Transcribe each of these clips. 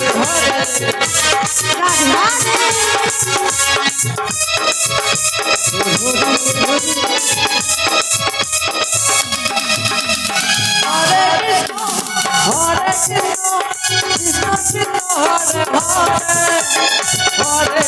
Radhe Radhe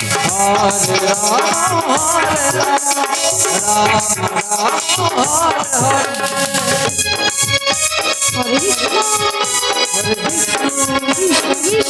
Hare Krishna Hare Krishna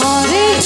Hare